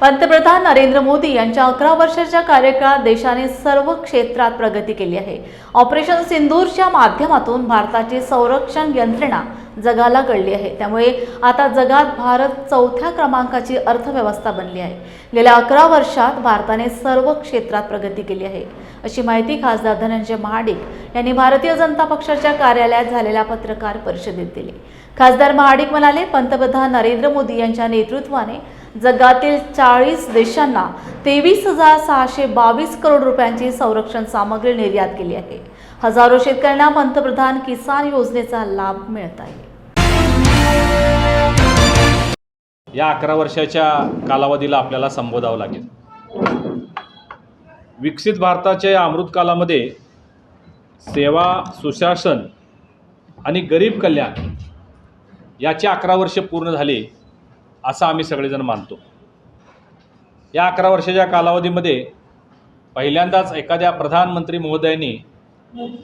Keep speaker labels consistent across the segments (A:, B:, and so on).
A: पंतप्रधान नरेंद्र मोदी यांच्या अकरा वर्षाच्या कार्यकाळात देशाने सर्व क्षेत्रात प्रगती केली आहे. ऑपरेशन सिंदूरच्या माध्यमातून भारताची संरक्षण यंत्रणा जगाला कळली आहे. त्यामुळे आता जगात भारत चौथ्या क्रमांकाची अर्थव्यवस्था बनली आहे. गेल्या अकरा वर्षात भारताने सर्व क्षेत्रात प्रगती केली आहे. अशी माहिती खासदार धनंजय महाडिक यांनी भारतीय जनता पक्षाच्या कार्यालयात झालेल्या पत्रकार परिषदेत दिली. खासदार महाडिक म्हणाले पंतप्रधान नरेंद्र मोदी यांच्या नेतृत्वाने जगातील चाळीस देशांना तेवीस हजार सहाशे बावीस करोड रुपयांची संरक्षण सामग्री निर्यात केली आहे. हजारो शेतकऱ्यांना पंतप्रधान किसान योजनेचा लाभ मिळत आहे.
B: या अकरा वर्षाच्या कालावधीला आपल्याला संबोधावं लागेल. विकसित भारताच्या या अमृतकालामध्ये सेवा सुशासन आणि गरीब कल्याण याची अकरा वर्षे पूर्ण झाली. असं आम्ही सगळेजण मानतो. या अकरा वर्षाच्या कालावधीमध्ये पहिल्यांदाच एखाद्या प्रधानमंत्री महोदयांनी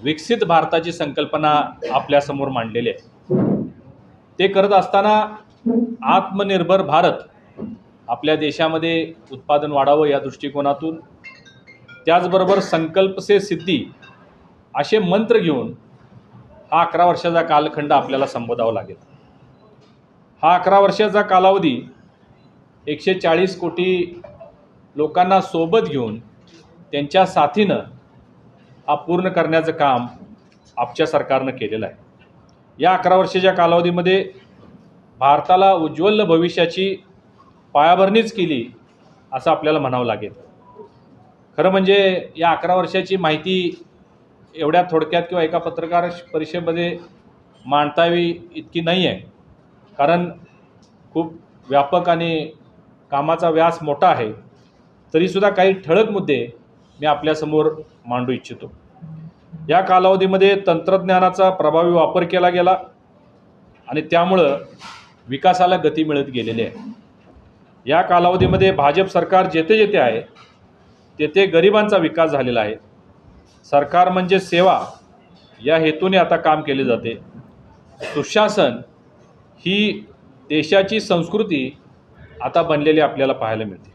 B: विकसित भारताची संकल्पना आपल्यासमोर मांडलेली आहे. ते करत असताना आत्मनिर्भर भारत आपल्या देशामध्ये उत्पादन वाढावं या दृष्टिकोनातून त्याचबरोबर संकल्प से सिद्धी असे मंत्र घेऊन हा अकरा वर्षाचा कालखंड आपल्याला संबोधावा लागेल. हा अकरा वर्षाचा कालावधी एकशे चाळीस कोटी लोकांना सोबत घेऊन त्यांच्या साथीनं हा पूर्ण करण्याचं काम आपच्या सरकारनं केलेलं आहे. या अकरा वर्षाच्या कालावधीमध्ये भारताला उज्ज्वल भविष्याची पायाभरणीच केली असं आपल्याला म्हणावं लागेल. खरं म्हणजे या अकरा वर्षाची माहिती एवढ्या थोडक्यात किंवा एका पत्रकार परिषदेमध्ये मांडता यावी इतकी नाही आहे. कारण खूप व्यापक आणि कामाचा व्यास मोठा आहे तरीसुद्धा काही ठळक मुद्दे मी आपल्यासमोर मांडू इच्छितो. या कालावधीमध्ये तंत्रज्ञानाचा प्रभावी वापर केला गेला आणि त्यामुळं विकासाला गती मिळत गेलेली आहे. या कालावधीमध्ये भाजप सरकार जेथे जेथे आहे तेथे गरिबांचा विकास झालेला आहे. सरकार म्हणजे सेवा या हेतूने आता काम केले जाते. सुशासन ही देशाची संस्कृती आता बनलेली आपल्याला पाहायला मिळते.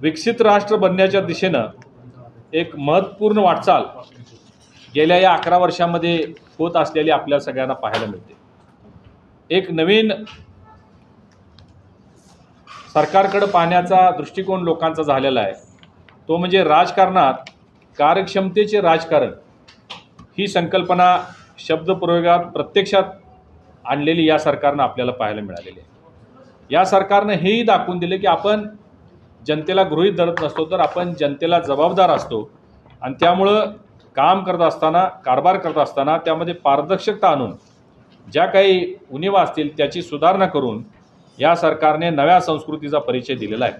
B: विकसित राष्ट्र बनण्याच्या दिशेनं एक महत्त्वपूर्ण वाटचाल गेल्या या अकरा वर्षामध्ये होत असलेली आपल्या सगळ्यांना पाहायला मिळते. एक नवीन सरकारकडं पाहण्याचा दृष्टिकोन लोकांचा झालेला आहे. तो म्हणजे राजकारणात कार्यक्षमतेचे राजकारण ही संकल्पना शब्दप्रयोगात प्रत्यक्षात आणलेली या सरकारनं आपल्याला पाहायला मिळालेली आहे. या सरकारनं हेही दाखवून दिले की आपण जनतेला गृहीत धरत नसतो तर आपण जनतेला जबाबदार असतो. आणि त्यामुळं काम करत असताना कारभार करत असताना त्यामध्ये पारदर्शकता आणून ज्या काही उणिवा असतील त्याची सुधारणा करून या सरकारने नव्या संस्कृतीचा परिचय दिलेला आहे.